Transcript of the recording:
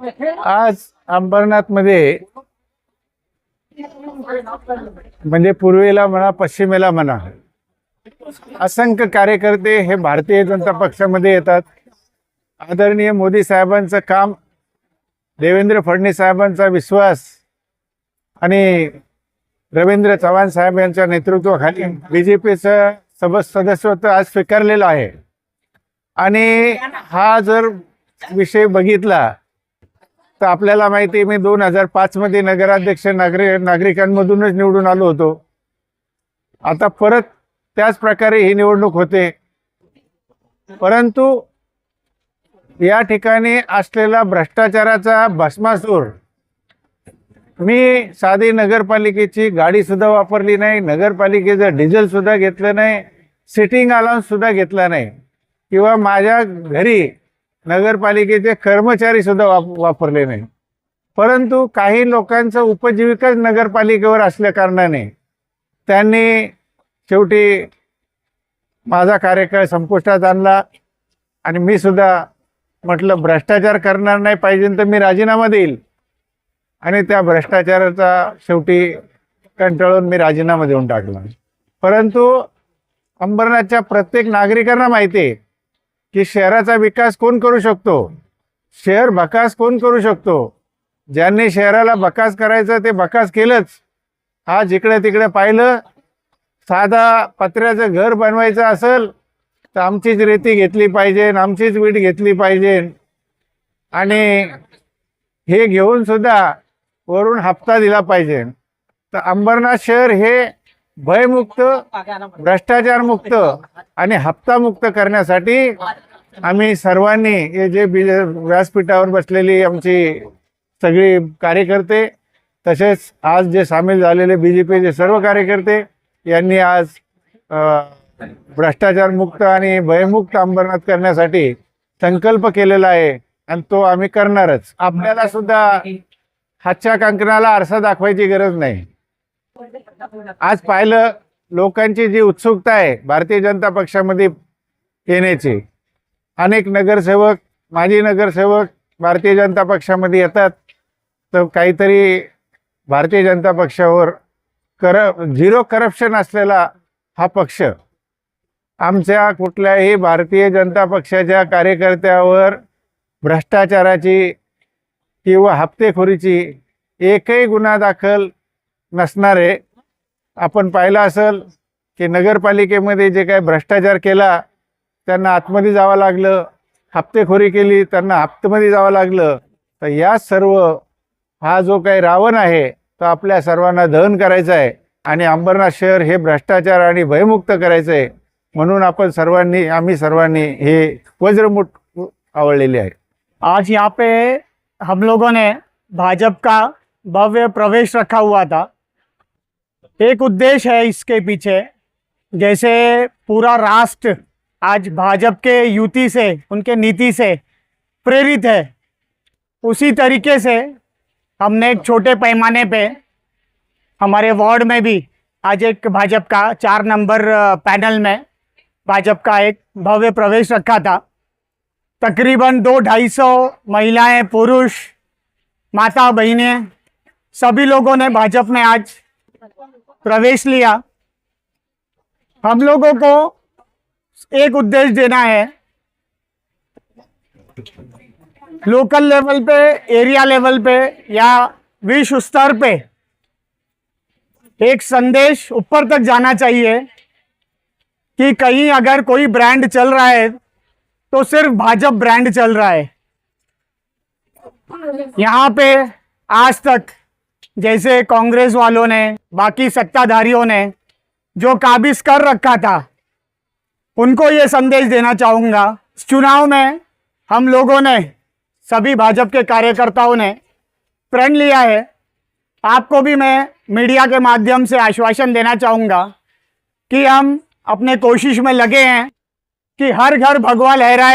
आज अंबरनाथमध्ये म्हणजे पूर्वेला म्हणा पश्चिमेला म्हणा असंख्य कार्यकर्ते हे भारतीय जनता पक्षामध्ये येतात. आदरणीय मोदी साहेबांचं काम देवेंद्र फडणवीस साहेबांचा विश्वास आणि रवींद्र चव्हाण साहेब यांच्या नेतृत्वाखाली बी जे पीचं सब सदस्यत्व आज स्वीकारलेलं आहे. आणि हा जर विषय बघितला तर आपल्याला माहिती आहे मी दोन हजार पाचमध्ये नगराध्यक्ष नागरिक नागरिकांमधूनच निवडून आलो होतो. आता परत त्याच प्रकारे ही निवडणूक होते. परंतु या ठिकाणी असलेला भ्रष्टाचाराचा भस्मासूर मी साधी नगरपालिकेची गाडीसुद्धा वापरली नाही नगरपालिकेचं डिझेलसुद्धा घेतलं नाही सिटिंग अलाउन्ससुद्धा घेतला नाही. किंवा माझ्या घरी नगरपालिकेचे कर्मचारी सुद्धा वाप वापरले नाही. परंतु काही लोकांचं उपजीविकाच नगरपालिकेवर असल्या कारणाने त्यांनी शेवटी माझा कार्यकाळ संपुष्टात आणला आणि मी सुद्धा म्हटलं भ्रष्टाचार करणार नाही पाहिजे तर मी राजीनामा देईल. आणि त्या भ्रष्टाचाराचा शेवटी कंटाळून मी राजीनामा देऊन टाकला. परंतु अंबरनाथच्या प्रत्येक नागरिकांना माहिती आहे की शहराचा विकास कोण करू शकतो? शहर बकास कोण करू शकतो? ज्यांनी शहराला बकास करायचं ते बकास केलंच. हा इकडे तिकडे पाहिलं साधा पत्र्याचं घर बनवायचं असेल तर आमचीच रेती घेतली पाहिजे आमचीच वीट घेतली पाहिजे. आणि हे घेऊन सुद्धा वरून हप्ता दिला पाहिजे. तर अंबरनाथ शहर हे भयमुक्त भ्रष्टाचार मुक्त आणि हप्ता मुक्त करण्यासाठी आम्ही सर्वांनी हे जे व्यासपीठावर बसलेली आमची सगळी कार्यकर्ते तसेच आज जे सामील झालेले बी जे पीचे सर्व कार्यकर्ते यांनी आज भ्रष्टाचार मुक्त आणि भयमुक्त अंबरनाथ करण्यासाठी संकल्प केलेला आहे आणि तो आम्ही करणारच. आपल्याला सुद्धा हातच्या कंकणाला आरसा दाखवायची गरज नाही. आज पाहिलं लोकांची जी उत्सुकता आहे भारतीय जनता पक्षामध्ये येण्याची. अनेक नगरसेवक माजी नगरसेवक भारतीय जनता पक्षामध्ये येतात. तर काहीतरी भारतीय जनता पक्षावर कर झिरो करप्शन असलेला हा पक्ष आमच्या कुठल्याही भारतीय जनता पक्षाच्या कार्यकर्त्यावर भ्रष्टाचाराची किंवा हप्तेखोरीची एकही गुन्हा दाखल नसणारे. आपण पाहिलं असेल की नगरपालिकेमध्ये जे काही भ्रष्टाचार केला त्यांना आतमध्ये जावं लागलं हप्तेखोरी केली त्यांना हप्त्यामध्ये जावं लागलं तर या सर्व हा जो काही रावण आहे तो आपल्या सर्वांना दहन करायचा आहे आणि अंबरनाथ शहर हे भ्रष्टाचार आणि भयमुक्त करायचं आहे म्हणून आपण सर्वांनी आम्ही सर्वांनी हे वज्रमुठ आवडलेले आहे. आज यहाँ पे हम लोगों ने भाजपा का भव्य प्रवेश रखा हुआ था। एक उद्देश्य है इसके पीछे। जैसे पूरा राष्ट्र आज भाजपा के युति से, उनके नीति से प्रेरित है, उसी तरीके से हमने एक छोटे पैमाने पे हमारे वार्ड में भी आज एक भाजपा का चार नंबर पैनल में भाजपा का एक भव्य प्रवेश रखा था। तकरीबन दो ढाई सौ महिलाएँ, पुरुष माता बहनें सभी लोगों ने भाजपा में आज प्रवेश लिया। हम लोगों को एक उद्देश्य देना है। लोकल लेवल पे एरिया लेवल पे या विश्व स्तर पे एक संदेश ऊपर तक जाना चाहिए कि कहीं अगर कोई ब्रांड चल रहा है तो सिर्फ़ भाजपा ब्रांड चल रहा है। यहाँ पे आज तक जैसे कांग्रेस वालों ने, बाकी सत्ताधारियों ने, जो काबिज कर रखा था, उनको ये संदेश देना चाहूँगा। चुनाव में हम लोगों ने, सभी भाजपा के कार्यकर्ताओं ने प्रण लिया है। आपको भी मैं मीडिया के माध्यम से आश्वासन देना चाहूँगा कि हम अपने कोशिश में लगे हैं कि हर घर भगवा लहराए।